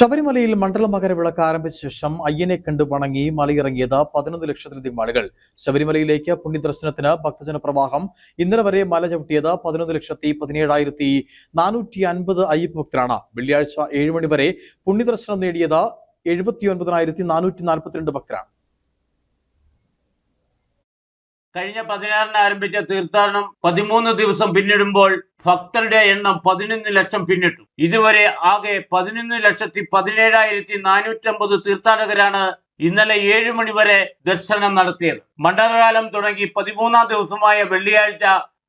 ശബരിമലയിൽ മണ്ഡല മകരവിളക്ക് ആരംഭിച്ച ശേഷം അയ്യനെ കണ്ടു വണങ്ങി മലയിറങ്ങിയത് പതിനൊന്ന് ലക്ഷത്തിലധികം ആളുകൾ. ശബരിമലയിലേക്ക് പുണ്യദർശനത്തിന് ഭക്തജന പ്രവാഹം. ഇന്നലെ വരെ മല ചവിട്ടിയത് പതിനൊന്ന് ലക്ഷത്തി പതിനേഴായിരത്തി നാനൂറ്റി അൻപത് അയ്യപ്പ ഭക്തരാണ്. വെള്ളിയാഴ്ച ഏഴ് വരെ പുണ്യദർശനം നേടിയത് എഴുപത്തി ഒൻപതിനായിരത്തി നാനൂറ്റി നാൽപ്പത്തിരണ്ട് ഭക്തരാണ്. കഴിഞ്ഞ പതിനാറിന് ആരംഭിച്ച തീർത്ഥാടനം പതിമൂന്ന് ദിവസം പിന്നിടുമ്പോൾ ഭക്തരുടെ എണ്ണം പതിനൊന്ന് ലക്ഷം പിന്നിട്ടു. ഇതുവരെ ആകെ പതിനൊന്ന് ലക്ഷത്തി പതിനേഴായിരത്തി നാനൂറ്റമ്പത് തീർത്ഥാടകരാണ് ഇന്നലെ ഏഴു മണിവരെ ദർശനം നടത്തിയത്. മണ്ഡലകാലം തുടങ്ങി പതിമൂന്നാം ദിവസമായ വെള്ളിയാഴ്ച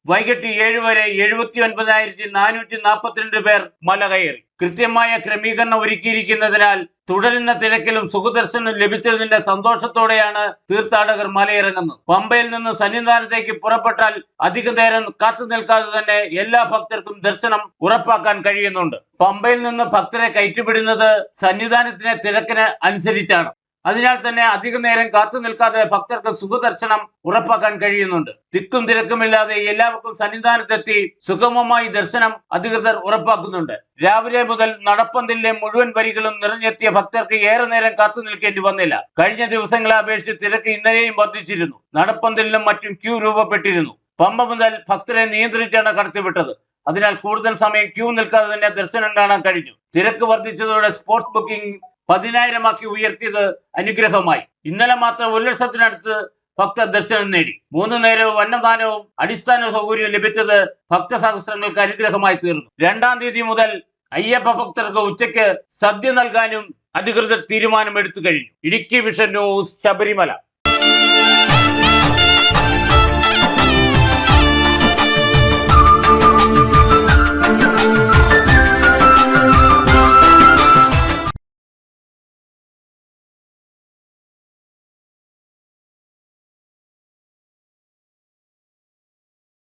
വൈകിട്ട് ഏഴ് വരെ എഴുപത്തി ഒൻപതിനായിരത്തി നാനൂറ്റി നാൽപ്പത്തിരണ്ട് പേർ മല കയറി കൃത്യമായ ക്രമീകരണം ഒരുക്കിയിരിക്കുന്നതിനാൽ തുടരുന്ന തിരക്കിലും സുഖദർശനം ലഭിച്ചതിന്റെ സന്തോഷത്തോടെയാണ് തീർത്ഥാടകർ മലയിറങ്ങുന്നത്. പമ്പയിൽ നിന്ന് സന്നിധാനത്തേക്ക് പുറപ്പെട്ടാൽ അധിക നേരം കാത്തു നിൽക്കാതെ തന്നെ എല്ലാ ഭക്തർക്കും ദർശനം ഉറപ്പാക്കാൻ കഴിയുന്നുണ്ട്. പമ്പയിൽ നിന്ന് ഭക്തരെ കയറ്റിവിടുന്നത് സന്നിധാനത്തിലെ തിരക്കിന് അനുസരിച്ചാണ്. അതിനാൽ തന്നെ അധിക നേരം കാത്തു നിൽക്കാതെ ഭക്തർക്ക് സുഖദർശനം ഉറപ്പാക്കാൻ കഴിയുന്നുണ്ട്. തിക്കും തിരക്കുമില്ലാതെ എല്ലാവർക്കും സന്നിധാനത്തെത്തി സുഗമമായി ദർശനം അധികൃതർ ഉറപ്പാക്കുന്നുണ്ട്. രാവിലെ മുതൽ നടപ്പന്തലിലെ മുഴുവൻ വരികളും നിറഞ്ഞെത്തിയ ഭക്തർക്ക് ഏറെ നേരം കാത്തു നിൽക്കേണ്ടി വന്നില്ല. കഴിഞ്ഞ ദിവസങ്ങളെ അപേക്ഷിച്ച് തിരക്ക് ഇന്നലെയും വർദ്ധിച്ചിരുന്നു. നടപ്പന്തലിലും മറ്റും ക്യൂ രൂപപ്പെട്ടിരുന്നു. പമ്പ മുതൽ ഭക്തരെ നിയന്ത്രിച്ചാണ് കടത്തിവിട്ടത്. അതിനാൽ കൂടുതൽ സമയം ക്യൂ നിൽക്കാതെ തന്നെ ദർശനം കാണാൻ കഴിഞ്ഞു. തിരക്ക് വർദ്ധിച്ചതോടെ സ്പോർട്സ് ബുക്കിംഗ് പതിനായിരമാക്കി ഉയർത്തിയത് അനുഗ്രഹമായി. ഇന്നലെ മാത്രം ഒരു ലക്ഷത്തിനടുത്ത് ഭക്ത ദർശനം നേടി. മൂന്ന് നേരവും അന്നദാനവും അടിസ്ഥാന സൗകര്യവും ലഭിച്ചത് ഭക്തസഹസ്രങ്ങൾക്ക് അനുഗ്രഹമായി തീർന്നു. രണ്ടാം തീയതി മുതൽ അയ്യപ്പ ഭക്തർക്ക് ഉച്ചയ്ക്ക് സദ്യ നൽകാനും അധികൃതർ തീരുമാനമെടുത്തു കഴിഞ്ഞു. Idukki vision news Sabarimala.